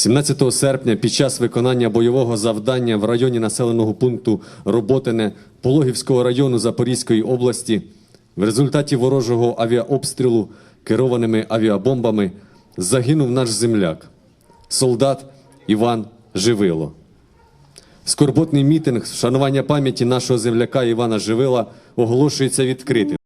17 серпня під час виконання бойового завдання в районі населеного пункту Роботине Пологівського району Запорізької області в результаті ворожого авіаобстрілу керованими авіабомбами загинув наш земляк, солдат Іван Живило. Скорботний мітинг вшанування пам'яті нашого земляка Івана Живила оголошується відкритим.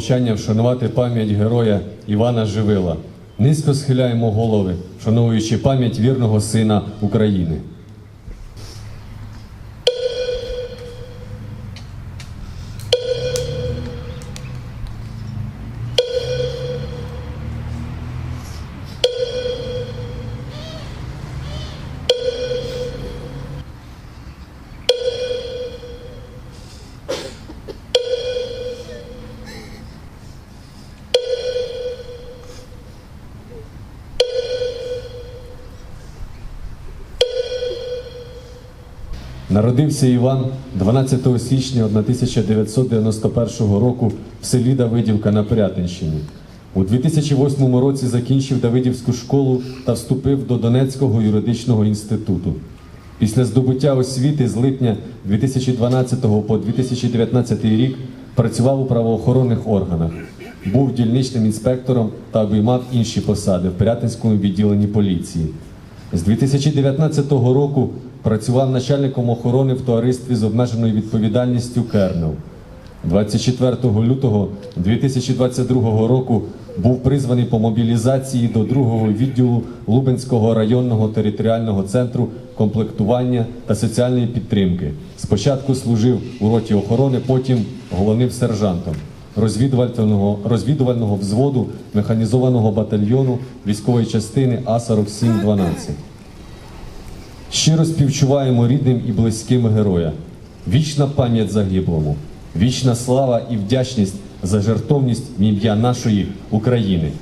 Мовчання вшанувати пам'ять героя Івана Живила. Низько схиляємо голови, вшановуючи пам'ять вірного сина України. Народився Іван 12 січня 1991 року в селі Давидівка на Пирятинщині. У 2008 році закінчив Давидівську школу та вступив до Донецького юридичного інституту. Після здобуття освіти з липня 2012 по 2019 рік працював у правоохоронних органах, був дільничним інспектором та обіймав інші посади в Пирятинському відділенні поліції. З 2019 року працював начальником охорони в товаристві з обмеженою відповідальністю Кернел. 24 лютого 2022 року був призваний по мобілізації до другого відділу Лубенського районного територіального центру комплектування та соціальної підтримки. Спочатку служив у роті охорони, потім головним сержантом розвідувального, розвідувального взводу механізованого батальйону військової частини А-4712. Щиро співчуваємо рідним і близьким героя. Вічна пам'ять загиблому, вічна слава і вдячність за жертовність ім'я нашої України.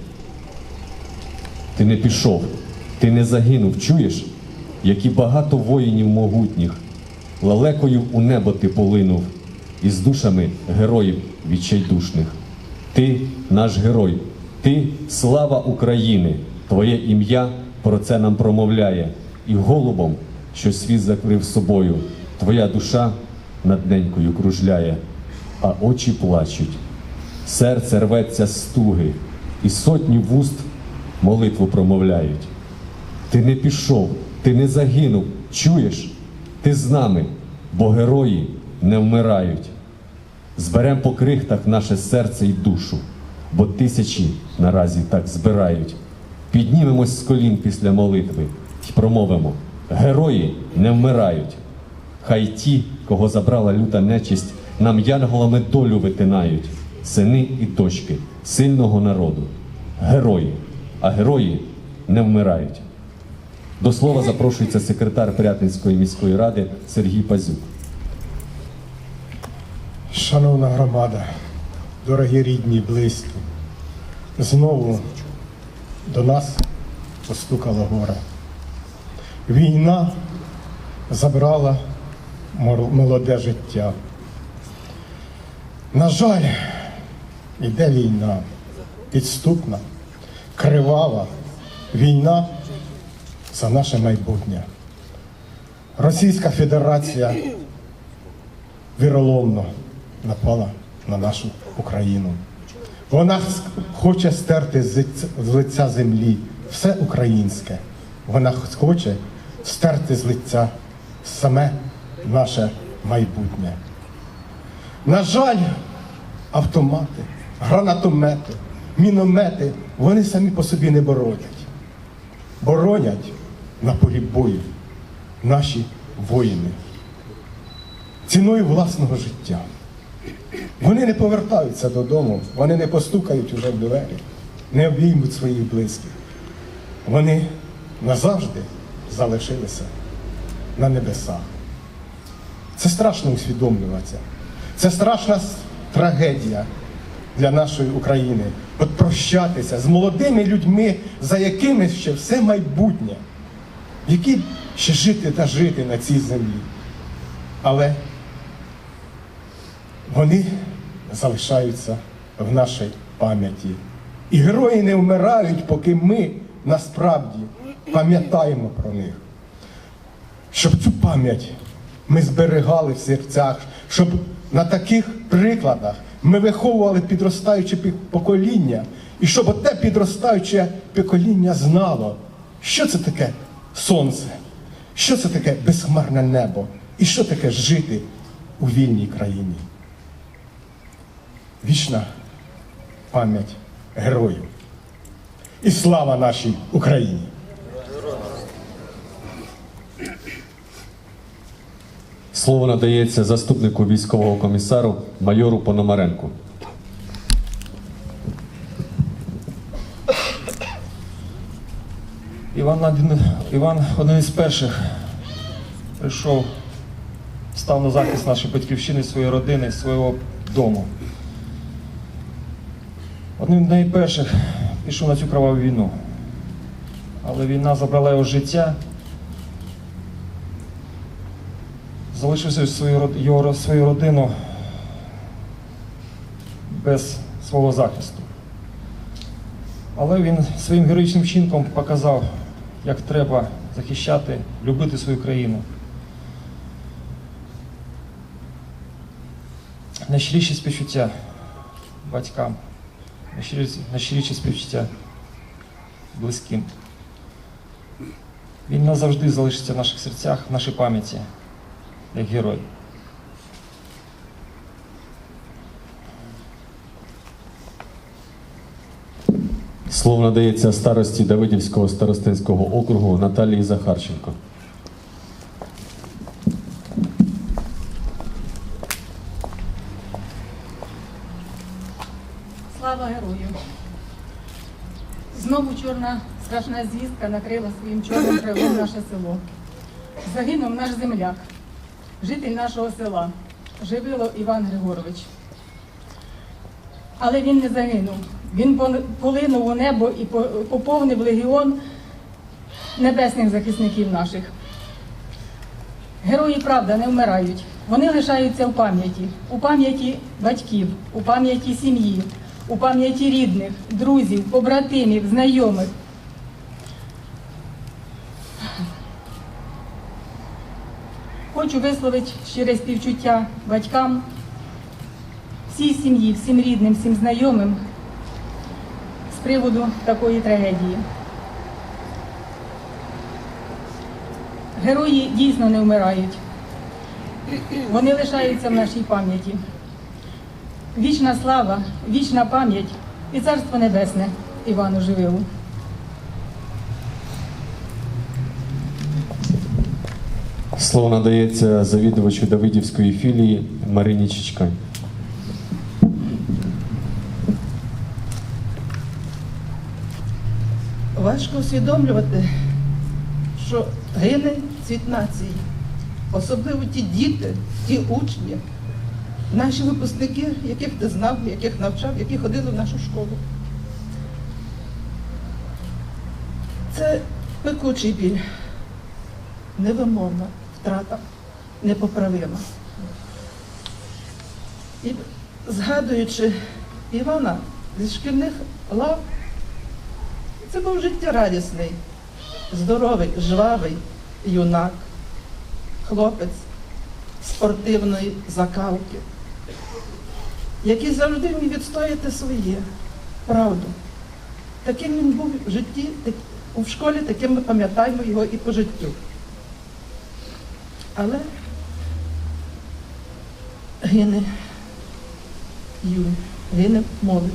Ти не пішов, ти не загинув, чуєш, які багато воїнів могутніх, лалекою у небо ти полинув, із душами героїв відчайдушних. Ти наш герой, ти слава України, Твоє ім'я про це нам промовляє, і голубом, що світ закрив собою, Твоя душа над ненькою кружляє, а очі плачуть, серце рветься з стуги, і сотні вуст молитву промовляють. Ти не пішов, ти не загинув, чуєш? Ти з нами, бо герої не вмирають. Зберем по крихтах наше серце і душу, бо тисячі наразі так збирають. Піднімемось з колін після молитви промовимо: Герої не вмирають. Хай ті, кого забрала люта нечисть, нам янголами долю витинають, сини і дочки сильного народу. Герої, а герої не вмирають. До слова запрошується секретар Пирятинської міської ради Сергій Пазюк. Шановна громада, дорогі рідні, близькі, знову до нас постукало горе. Війна забрала молоде життя. На жаль, йде війна, підступна, кривава війна за наше майбутнє. Російська Федерація віроломно напала на нашу Україну. Вона хоче стерти з лиця землі все українське. Вона хоче стерти з лиця саме наше майбутнє. На жаль, автомати, гранатомети, міномети вони самі по собі не боронять. Боронять на полі бою наші воїни ціною власного життя. Вони не повертаються додому, вони не постукають уже в двері, не обіймуть своїх близьких. Вони назавжди залишилися на небесах. Це страшно усвідомлюватися. Це страшна трагедія для нашої України. От прощатися з молодими людьми, за якими ще все майбутнє, які ще жити та жити на цій землі. Але вони залишаються в нашій пам'яті. І герої не вмирають, поки ми насправді пам'ятаємо про них. Щоб цю пам'ять ми зберігали в серцях, щоб на таких прикладах ми виховували підростаюче покоління, і щоб оте підростаюче покоління знало, що це таке сонце, що це таке безхмарне небо, і що таке жити у вільній країні. Вічна пам'ять героїв. І слава нашій Україні! Слово надається заступнику військового комісару майору Пономаренку. Іван один, Іван один із перших прийшов, став на захист нашої батьківщини, своєї родини, свого дому. Одним з найперших пішов на цю кроваву війну. Але війна забрала його життя. Залишився свою, його, свою родину без свого захисту. Але він своїм героїчним вчинком показав, як треба захищати, любити свою країну. Найщиріші співчуття батькам, найщиріші, співчуття близьким. Він назавжди залишиться в наших серцях, в нашій пам'яті, герой. Слово надається старості Давидівського старостинського округу Наталії Захарченко. Слава герою! Знову чорна страшна звістка накрила своїм чорним крилом наше село. Загинув наш земляк, житель нашого села, Живило Іван Григорович. Але він не загинув. Він пол- полинув у небо і поповнив легіон небесних захисників наших. Герої правда не вмирають. Вони лишаються в пам'яті, у пам'яті батьків, у пам'яті сім'ї, у пам'яті рідних, друзів, побратимів, знайомих. Хочу висловити щире співчуття батькам, всій сім'ї, всім рідним, всім знайомим з приводу такої трагедії. Герої дійсно не вмирають. Вони лишаються в нашій пам'яті. Вічна слава, вічна пам'ять і царство небесне Івану Живилу. Слово надається завідувачу Давидівської філії Марині Чичкань. Важко усвідомлювати, що гине цвіт нації, особливо ті діти, ті учні, наші випускники, яких ти знав, яких навчав, які ходили в нашу школу. Це пекучий біль, невимовна втрата, непоправима. І згадуючи Івана зі шкільних лав, це був життєрадісний, здоровий, жвавий юнак, хлопець спортивної закалки, який завжди вмів відстояти своє правду. Таким він був в житті, у школі, таким ми пам'ятаємо його і по життю. Але гине юн, гине молодь.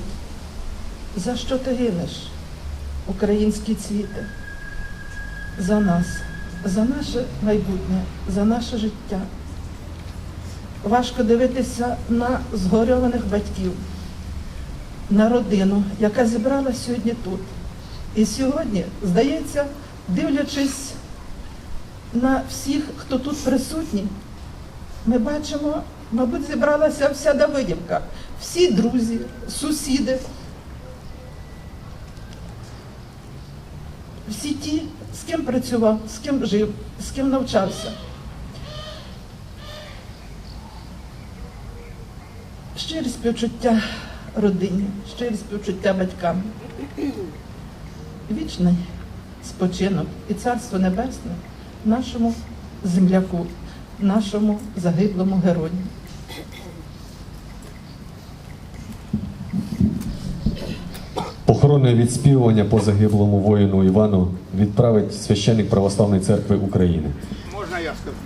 За що ти гинеш? українські цвіти, за нас, за наше майбутнє, за наше життя. Важко дивитися на згорьованих батьків, на родину, яка зібралася сьогодні тут. І сьогодні, здається, дивлячись на всіх, хто тут присутній, ми бачимо, мабуть, зібралася вся Давидівка, всі друзі, сусіди, всі ті, з ким працював, з ким жив, з ким навчався. Щирі співчуття родині, щирі співчуття батькам. Вічний спочинок і царство небесне нашому земляку, нашому загиблому герою. Похоронне відспівування по загиблому воїну Івану відправить священник Православної церкви України. Можна я скажу?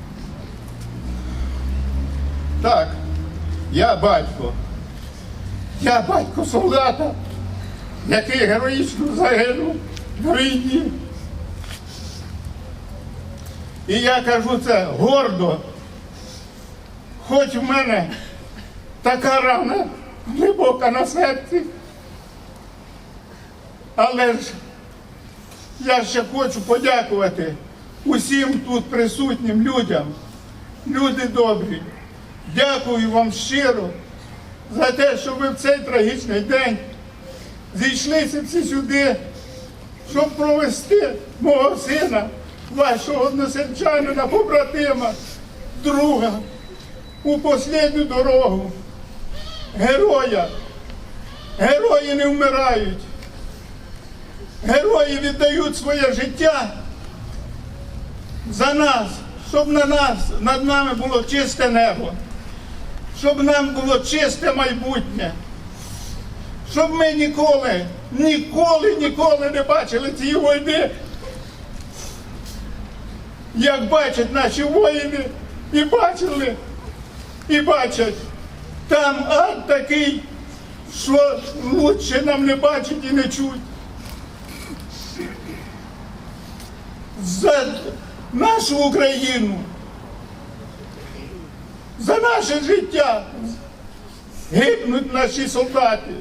Так, я батько. Я батько солдата, який героїчно загинув в війні. І я кажу це гордо. Хоч в мене така рана глибока на серці. Але ж я ще хочу подякувати усім тут присутнім людям. Люди добрі. Дякую вам щиро за те, що ви в цей трагічний день зійшлися всі сюди, щоб провести мого сина, вашого односельчанина, побратима, друга у послідню дорогу. Героя. Герої не вмирають. Герої віддають своє життя за нас, щоб на нас, над нами було чисте небо, щоб нам було чисте майбутнє, щоб ми ніколи, ніколи, ніколи не бачили цієї війни, як бачать наші воїни, і бачили, і бачать. Там ад такий, що лучше нам не бачить і не чуть. за нашу Україну, за наше життя гибнуть наші солдати.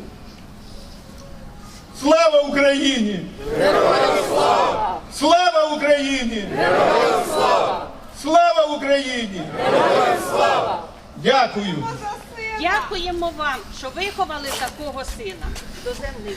Слава Україні! Героям слава! Слава Україні! Героям слава! Слава Україні! Героям слава! Дякую! Дякуємо вам, що виховали такого сина до землі.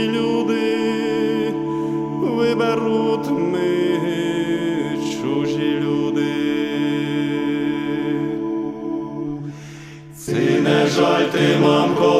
мамко,